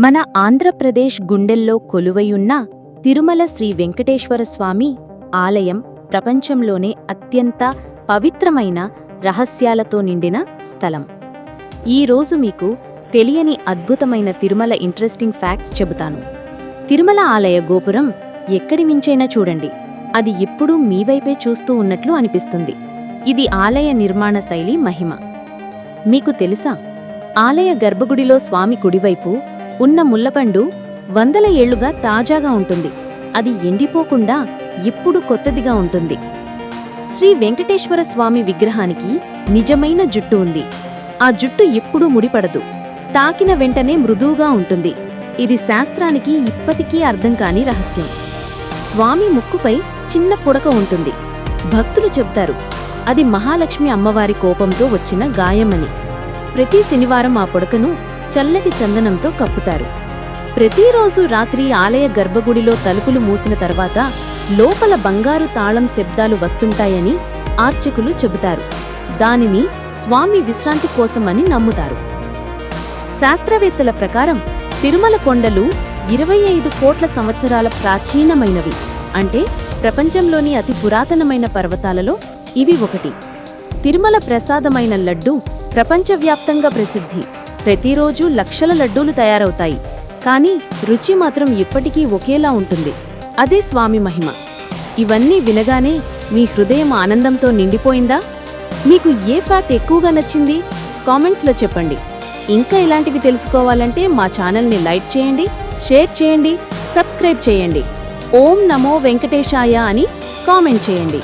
మన ఆంధ్రప్రదేశ్ గుండెల్లో కొలువయున్న తిరుమల శ్రీ వెంకటేశ్వర స్వామి ఆలయం ప్రపంచంలోనే అత్యంత పవిత్రమైన రహస్యాలతో నిండిన స్థలం. ఈరోజు మీకు తెలియని అద్భుతమైన తిరుమల ఇంట్రెస్టింగ్ ఫ్యాక్ట్స్ చెబుతాను. తిరుమల ఆలయ గోపురం ఎక్కడి మించైనా చూడండి. అది ఎప్పుడూ మీ వైపే చూస్తూ ఉన్నట్లు అనిపిస్తుంది. ఇది ఆలయ నిర్మాణ శైలి మహిమ. మీకు తెలుసా? ఆలయ గర్భగుడిలో స్వామి కుడివైపు ఉన్న ముల్లపండు వందల ఏళ్ళుగా తాజాగా ఉంటుంది. అది ఎండిపోకుండా ఇప్పుడు కొత్తదిగా ఉంటుంది. శ్రీ వెంకటేశ్వర స్వామి విగ్రహానికి నిజమైన జుట్టు ఉంది. ఆ జుట్టు ఎప్పుడూ ముడిపడదు. తాకిన వెంటనే మృదువుగా ఉంటుంది. ఇది శాస్త్రానికి ఇప్పటికీ అర్థం కాని రహస్యం. స్వామి ముక్కుపై చిన్న పుడక ఉంటుంది. భక్తులు చెప్తారు అది మహాలక్ష్మి అమ్మవారి కోపంతో వచ్చిన గాయమని. ప్రతి శనివారం ఆ పుడకను చల్లటి చందనంతో కప్పుతారు. ప్రతిరోజు రాత్రి ఆలయ గర్భగుడిలో తలుపులు మూసిన తర్వాత లోపల బంగారు తాళం శబ్దాలు వస్తుంటాయని ఆర్చకులు చెబుతారు. దానిని స్వామి విశ్రాంతి కోసమని నమ్ముతారు. శాస్త్రవేత్తల ప్రకారం తిరుమల కొండలు ఇరవై ఐదు కోట్ల సంవత్సరాల ప్రాచీనమైనవి. అంటే ప్రపంచంలోని అతి పురాతనమైన పర్వతాలలో ఇవి ఒకటి. తిరుమల ప్రసాదమైన లడ్డు ప్రపంచవ్యాప్తంగా ప్రసిద్ధి. ప్రతిరోజు లక్షల లడ్డూలు తయారవుతాయి. కానీ రుచి మాత్రం ఇప్పటికీ ఒకేలా ఉంటుంది. అదే స్వామి మహిమ. ఇవన్నీ వినగానే మీ హృదయం ఆనందంతో నిండిపోయిందా? మీకు ఏ ఫ్యాక్ట్ ఎక్కువగా నచ్చింది? కామెంట్స్లో చెప్పండి. ఇంకా ఇలాంటివి తెలుసుకోవాలంటే మా ఛానల్ని లైక్ చేయండి షేర్ చేయండి సబ్స్క్రైబ్ చేయండి. ఓం నమో వెంకటేశాయ అని కామెంట్ చేయండి.